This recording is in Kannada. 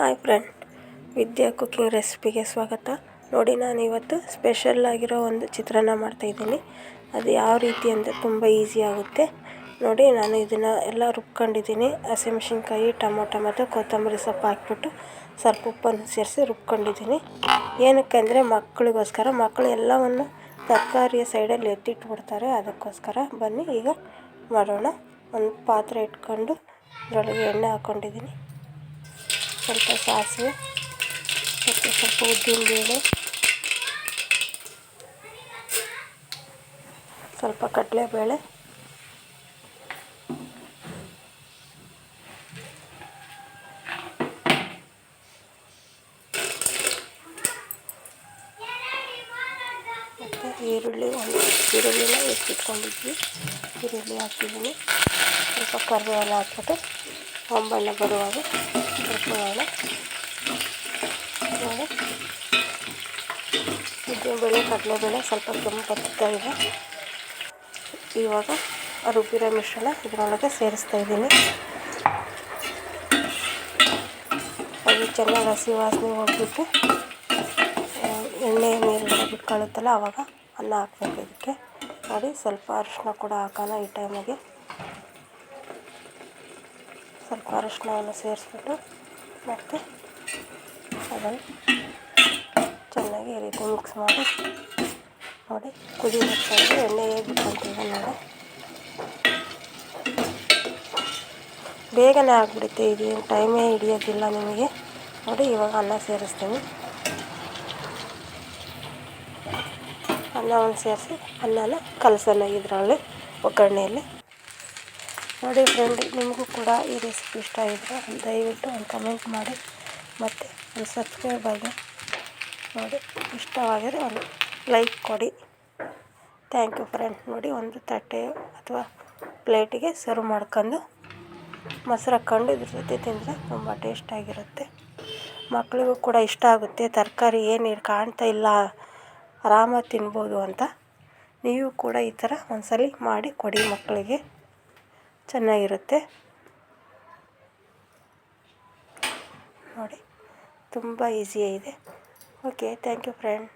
ಹಾಯ್ ಫ್ರೆಂಡ್, ವಿದ್ಯಾ ಕುಕ್ಕಿಂಗ್ ರೆಸಿಪಿಗೆ ಸ್ವಾಗತ. ನೋಡಿ, ನಾನು ಇವತ್ತು ಸ್ಪೆಷಲ್ ಆಗಿರೋ ಒಂದು ಚಿತ್ರಾನ್ನ ಮಾಡ್ತಾಯಿದ್ದೀನಿ ಅದು ಯಾವ ರೀತಿ ಅಂದರೆ ತುಂಬ ಈಸಿ ಆಗುತ್ತೆ. ನೋಡಿ, ನಾನು ಇದನ್ನು ಎಲ್ಲ ರುಬ್ಕೊಂಡಿದ್ದೀನಿ. ಹಸಿಮೆಣ್ಸಿನ್ಕಾಯಿ ಟೊಮೊಟೊ ಮತ್ತು ಕೊತ್ತಂಬರಿ ಸೊಪ್ಪು ಹಾಕ್ಬಿಟ್ಟು ಸ್ವಲ್ಪ ಉಪ್ಪನ್ನು ಸೇರಿಸಿ ರುಬ್ಕೊಂಡಿದ್ದೀನಿ. ಏನಕ್ಕೆ ಅಂದರೆ ಮಕ್ಕಳಿಗೋಸ್ಕರ, ಮಕ್ಕಳು ಎಲ್ಲವನ್ನು ತರಕಾರಿಯ ಸೈಡಲ್ಲಿ ಎತ್ತಿಟ್ಬಿಡ್ತಾರೆ. ಅದಕ್ಕೋಸ್ಕರ ಬನ್ನಿ, ಈಗ ಮಾಡೋಣ. ಒಂದು ಪಾತ್ರೆ ಇಟ್ಕೊಂಡು, ಅದರೊಳಗೆ ಎಣ್ಣೆ ಹಾಕ್ಕೊಂಡಿದ್ದೀನಿ ಸ್ವಲ್ಪ ಸಾಸಿವೆ ಮತ್ತು ಸ್ವಲ್ಪ ಉದ್ದಿನಬೇಳೆ. ಸ್ವಲ್ಪ ಕಡಲೆಬೇಳೆ. ಮತ್ತು ಈರುಳ್ಳಿ ಒಂದು ಈರುಳ್ಳಿನ ಎತ್ತಿಟ್ಕೊಂಡಿದ್ವಿ ಈರುಳ್ಳಿ ಹಾಕಿದ್ದೀನಿ. ಸ್ವಲ್ಪ ಕರಿಬೇವು ಹಾಕ್ಬಿಟ್ಟು ಒಂಬಣ್ಣ ಬರುವಾಗ ಹುರ್ಕೊಳ್ಳೋಣ ನೋಡಿ ಉದ್ದಿನಬೇಳೆ ಕಡಲೆಬೇಳೆ ಸ್ವಲ್ಪ ಕೆಂಪತ್ತಾ ಇದೆ. ಇವಾಗ ರುಬ್ಬಿರೋ ಮಿಶ್ರಣ ಇದರೊಳಗೆ ಸೇರಿಸ್ತಾ ಇದ್ದೀನಿ. ಅದು ಚೆನ್ನಾಗಿ ಹಸಿ ವಾಸನೆ ಹೋಗ್ಬಿಟ್ಟು ಎಣ್ಣೆ ಮೇಲ್ಗಡೆ ಬಿಟ್ಕೊಳ್ಳುತ್ತಲ್ಲ ಆವಾಗ ಅನ್ನ ಹಾಕ್ಬೇಕು ಇದಕ್ಕೆ. ನೋಡಿ, ಸ್ವಲ್ಪ ಅರಿಶಿನ ಕೂಡ ಹಾಕೋಣ ಈ ಟೈಮಿಗೆ. ಸ್ವಲ್ಪ ಅರಿಶಿನವನ್ನು ಸೇರಿಸ್ಬಿಟ್ಟು ಮತ್ತು ಅದನ್ನು ಚೆನ್ನಾಗಿ ಈ ರೀತಿ ಮಿಕ್ಸ್ ಮಾಡಿ. ನೋಡಿ ಕುದಿ ಬರ್ತಾಯಿದೆ ಎಣ್ಣೆ ಹೇಗೆ ಬಿಟ್ಕೊಳ್ತೀವಿ ನೋಡಿ. ಬೇಗನೆ ಆಗಿಬಿಡುತ್ತೆ, ಇದು ಟೈಮೇ ಹಿಡಿಯೋದಿಲ್ಲ ನಿಮಗೆ. ನೋಡಿ, ಇವಾಗ ಅನ್ನ ಸೇರಿಸ್ತೀನಿ. ಅನ್ನವನ್ನು ಸೇರಿಸಿ, ಅನ್ನನ ಕಲಸೋಣ ಇದರಲ್ಲಿ ಒಗ್ಗರಣೆಯಲ್ಲಿ. ನೋಡಿ ಫ್ರೆಂಡ್ ನಿಮಗೂ ಕೂಡ ಈ ರೆಸಿಪಿ ಇಷ್ಟ ಆಗಿದ್ರೆ ದಯವಿಟ್ಟು ಒಂದು ಕಮೆಂಟ್ ಮಾಡಿ. ಮತ್ತು ಒಂದು ಸಬ್ಸ್ಕ್ರೈಬ್ ಆಗಿ ನೋಡಿ, ಇಷ್ಟವಾಗಿದ್ರೆ ಒಂದು ಲೈಕ್ ಕೊಡಿ. ಥ್ಯಾಂಕ್ ಯು ಫ್ರೆಂಡ್ ನೋಡಿ, ಒಂದು ತಟ್ಟೆ ಅಥವಾ ಪ್ಲೇಟಿಗೆ ಸರ್ವ್ ಮಾಡ್ಕೊಂಡು ಮೊಸರು ಹಾಕ್ಕೊಂಡು ಇದ್ರ ಜೊತೆ ತಿಂದರೆ ತುಂಬ ಟೇಸ್ಟಾಗಿರುತ್ತೆ ಮಕ್ಕಳಿಗೂ ಕೂಡ ಇಷ್ಟ ಆಗುತ್ತೆ. ತರಕಾರಿ ಏನು ಕಾಣ್ತಾ ಇಲ್ಲ, ಆರಾಮಾಗಿ ತಿನ್ಬೋದು ಅಂತ. ನೀವು ಕೂಡ ಈ ಥರ ಒಂದ್ಸಲ ಮಾಡಿ ಕೊಡಿ ಮಕ್ಕಳಿಗೆ ಚೆನ್ನಾಗಿರುತ್ತೆ. ನೋಡಿ ತುಂಬ ಈಸಿಯಾಗಿದೆ ಓಕೆ ಥ್ಯಾಂಕ್ ಯು ಫ್ರೆಂಡ್